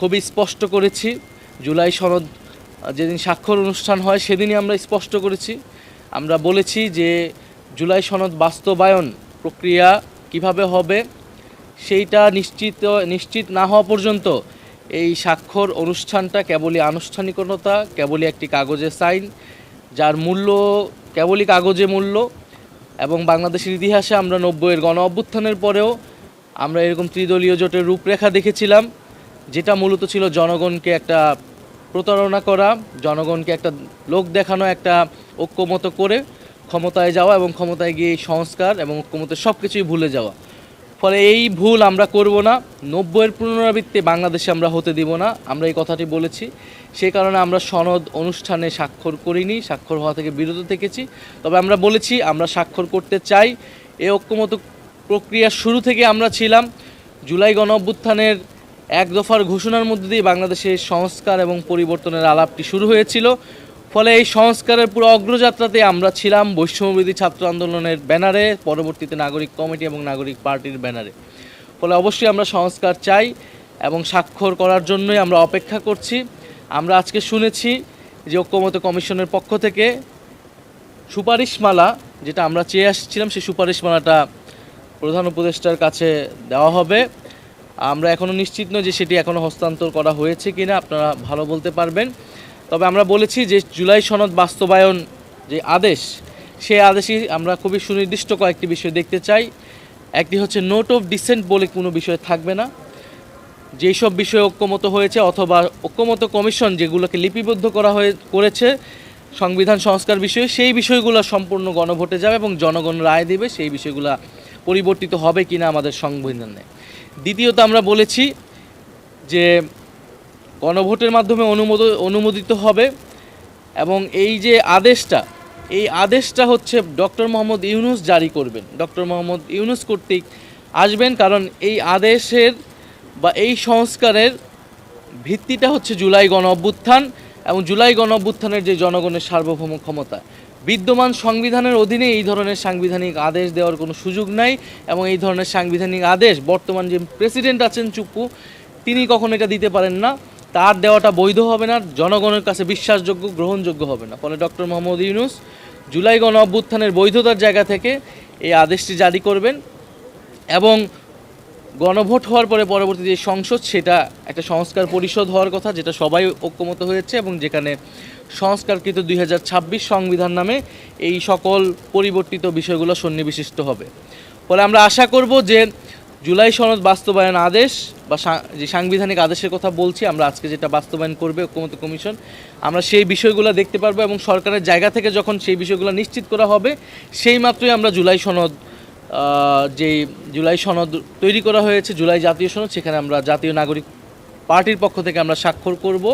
খুবই স্পষ্ট করেছি। জুলাই সনদ যেদিন স্বাক্ষর অনুষ্ঠান হয় সেদিনই আমরা স্পষ্ট করেছি। আমরা বলেছি যে জুলাই সনদ বাস্তবায়ন প্রক্রিয়া কীভাবে হবে, সেইটা নিশ্চিত নিশ্চিত না হওয়া পর্যন্ত এই স্বাক্ষর অনুষ্ঠানটা কেবলই আনুষ্ঠানিকতা, কেবলই একটি কাগজে সাইন, যার মূল্য কেবলই কাগজে মূল্য, এবং বাংলাদেশের ইতিহাসে আমরা নব্বইয়ের গণ অভ্যুত্থানের পরেও আমরা এরকম ত্রিদলীয় জোটের রূপরেখা দেখেছিলাম। যেটা মূলত ছিল জনগণকে একটা প্রতারণা করা, জনগণকে একটা লোক দেখানো, একটা ঐক্যমত করে ক্ষমতায় যাওয়া এবং ক্ষমতায় গিয়ে সংস্কার এবং ঐক্যমতের সব কিছুই ভুলে যাওয়া। ফলে এই ভুল আমরা করব না, নব্বইয়ের পুনরাবৃত্তি বাংলাদেশে আমরা হতে দিব না, আমরা এই কথাটি বলেছি। সেই কারণে আমরা সনদ অনুষ্ঠানে স্বাক্ষর করিনি, স্বাক্ষর হওয়া থেকে বিরত থেকেছি। তবে আমরা বলেছি, আমরা স্বাক্ষর করতে চাই। এই ঐক্যমত প্রক্রিয়ার শুরু থেকে আমরা ছিলাম। জুলাই গণ অভ্যুত্থানের এক দফার ঘোষণার মধ্যে দিয়ে বাংলাদেশের সংস্কার এবং পরিবর্তনের আলাপটি শুরু হয়েছিল। ফলে এই সংস্কারের পুরো অগ্রযাত্রাতে আমরা ছিলাম বৈষম্যবিধি ছাত্র আন্দোলনের ব্যানারে, পরবর্তীতে নাগরিক কমিটি এবং নাগরিক পার্টির ব্যানারে। ফলে অবশ্যই আমরা সংস্কার চাই এবং স্বাক্ষর করার জন্যই আমরা অপেক্ষা করছি। আমরা আজকে শুনেছি যে ঐক্যমত কমিশনের পক্ষ থেকে সুপারিশমালা যেটা আমরা চেয়ে আসছিলাম, সেই সুপারিশমালাটা প্রধান উপদেষ্টার কাছে দেওয়া হবে। আমরা এখনও নিশ্চিত নই যে সেটি এখনও হস্তান্তর করা হয়েছে কিনা, আপনারা ভালো বলতে পারবেন। তবে আমরা বলেছি যে জুলাই সনদ বাস্তবায়ন যে আদেশ, সেই আদেশই আমরা খুবই সুনির্দিষ্ট কয়েকটি বিষয় দেখতে চাই। একটি হচ্ছে নোট অফ ডিসেন্ট বলে কোনো বিষয় থাকবে না। যেই সব বিষয়ে ঐক্যমত হয়েছে অথবা ঐক্যমত কমিশন যেগুলোকে লিপিবদ্ধ করা হয়ে করেছে সংবিধান সংস্কার বিষয়ে, সেই বিষয়গুলো সম্পূর্ণ গণভোটে যাবে এবং জনগণ রায় দেবে, সেই বিষয়গুলো পরিবর্তিত হবে কিনা আমাদের সংবিধানে দ্বিতীয়ত আমরা বলেছি যে গণভোটের মাধ্যমে অনুমোদ, অনুমোদিত হবে এবং এই যে আদেশটা, এই আদেশটা হচ্ছে ডক্টর মোহাম্মদ ইউনুস জারি করবেন। ডক্টর মোহাম্মদ ইউনুস কর্তৃক আসবেন কারণ এই আদেশের বা এই সংস্কারের ভিত্তিটা হচ্ছে জুলাই গণ অভ্যুত্থান এবং জুলাই গণ অভ্যুত্থানের যে জনগণের সার্বভৌম ক্ষমতা। বিদ্যমান সংবিধানের অধীনে এই ধরনের সাংবিধানিক আদেশ দেওয়ার কোনো সুযোগ নাই এবং এই ধরনের সাংবিধানিক আদেশ, বর্তমান যে প্রেসিডেন্ট আছেন চুপ্পু তিনি কখনো এটা দিতে পারেন না। তার দেওয়াটা বৈধ হবে না, জনগণের কাছে বিশ্বাসযোগ্য, গ্রহণযোগ্য হবে না। ফলে ডক্টর মোহাম্মদ ইউনুস জুলাই গণ অভ্যুত্থানের বৈধতার জায়গা থেকে এই আদেশটি জারি করবেন এবং গণভোট হওয়ার পরে পরবর্তী যে সংসদ, সেটা একটা সংস্কার পরিষদ হওয়ার কথা, যেটা সবাই ঐক্যমত হয়েছে এবং যেখানে সংস্কারকৃত দুই হাজার ছাব্বিশ সংবিধান নামে এই সকল পরিবর্তিত বিষয়গুলো সন্নিবিশিষ্ট হবে। ফলে আমরা আশা করব যে জুলাই সনদ বাস্তবায়ন আদেশ বা যে সাংবিধানিক আদেশের কথা বলছি, আমরা আজকে যেটা বাস্তবায়ন করবে ঐক্যমত কমিশন, আমরা সেই বিষয়গুলো দেখতে পারব এবং সরকারের জায়গা থেকে যখন সেই বিষয়গুলো নিশ্চিত করা হবে, সেই মাত্রই আমরা জুলাই সনদ যে জুলাই সনদ তৈরি করা হয়েছে, জুলাই জাতীয় সনদ, সেখানে আমরা জাতীয় নাগরিক পার্টির পক্ষ থেকে আমরা স্বাক্ষর করব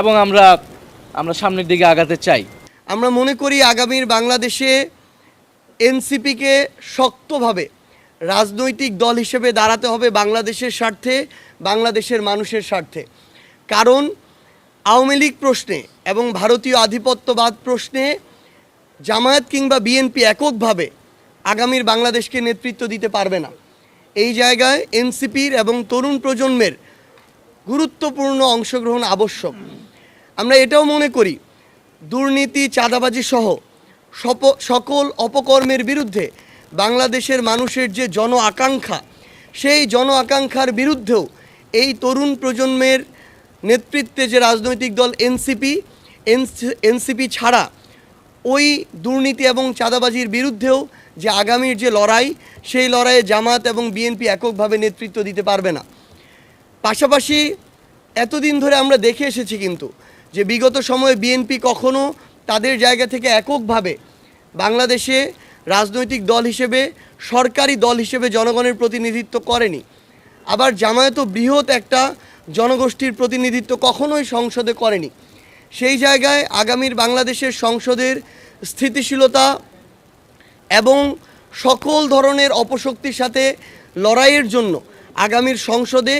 এবং আমরা আমরা সামনের দিকে আগাতে চাই। আমরা মনে করি আগামীর বাংলাদেশে এনসিপিকে শক্তভাবে রাজনৈতিক দল হিসেবে দাঁড়াতে হবে বাংলাদেশের স্বার্থে, বাংলাদেশের মানুষের স্বার্থে। কারণ আওয়ামী লীগ প্রশ্নে এবং ভারতীয় আধিপত্যবাদ প্রশ্নে জামায়াত কিংবা বিএনপি এককভাবে আগামীর বাংলাদেশকে নেতৃত্ব দিতে পারবে না। এই জায়গায় এনসিপির এবং তরুণ প্রজন্মের গুরুত্বপূর্ণ অংশগ্রহণ আবশ্যক। আমরা এটাও মনে করি, দুর্নীতি, চাঁদাবাজি সহ সকল অপকর্মের বিরুদ্ধে বাংলাদেশের মানুষের যে জন আকাঙ্ক্ষা, সেই জন আকাঙ্ক্ষার বিরুদ্ধেও এই তরুণ প্রজন্মের নেতৃত্বে যে রাজনৈতিক দল এনসিপি এনসিপি ছাড়া ওই দুর্নীতি এবং চাঁদাবাজির বিরুদ্ধেও যে আগামীর যে লড়াই, সেই লড়াইয়ে জামাত এবং বিএনপি এককভাবে নেতৃত্ব দিতে পারবে না। পাশাপাশি এতদিন ধরে আমরা দেখে এসেছি কিন্তু যে বিগত সময়ে বিএনপি কখনো তাদের জায়গা থেকে এককভাবে বাংলাদেশে রাজনৈতিক দল হিসেবে, সরকারি দল হিসেবে জনগণের প্রতিনিধিত্ব করেনি। আবার জামায়াতও বৃহৎ একটা জনগোষ্ঠীর প্রতিনিধিত্ব কখনোই সংসদে করেনি। সেই জায়গায় আগামীর বাংলাদেশের সংসদের স্থিতিশীলতা এবং সকল ধরনের অপশক্তির সাথে লড়াইয়ের জন্য আগামীর সংসদে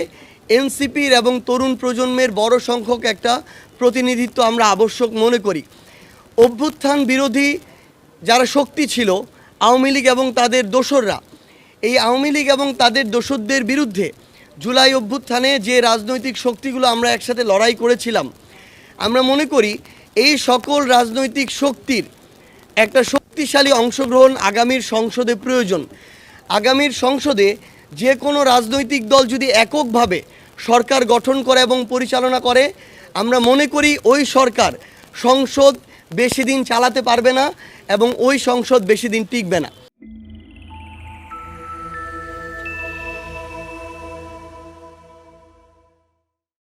এনসিপির এবং তরুণ প্রজন্মের বড় সংখ্যক একটা প্রতিনিধিত্ব আমরা আবশ্যক মনে করি। অভ্যুত্থান বিরোধী যারা শক্তি ছিল, আওয়ামী লীগ এবং তাদের দোসররা, এই আওয়ামী লীগ এবং তাদের দোসরদের বিরুদ্ধে জুলাই অভ্যুত্থানে যে রাজনৈতিক শক্তিগুলো আমরা একসাথে লড়াই করেছিলাম আমরা মনে করি এই সকল রাজনৈতিক শক্তির একটা শক্তিশালী অংশগ্রহণ আগামীর সংসদে প্রয়োজন। আগামীর সংসদে যে কোনো রাজনৈতিক দল যদি এককভাবে সরকার গঠন করে এবং পরিচালনা করে, আমরা মনে করি ওই সরকার সংসদ বেশি দিন চালাতে পারবে না এবং ওই সংসদ বেশি দিন টিকবে না।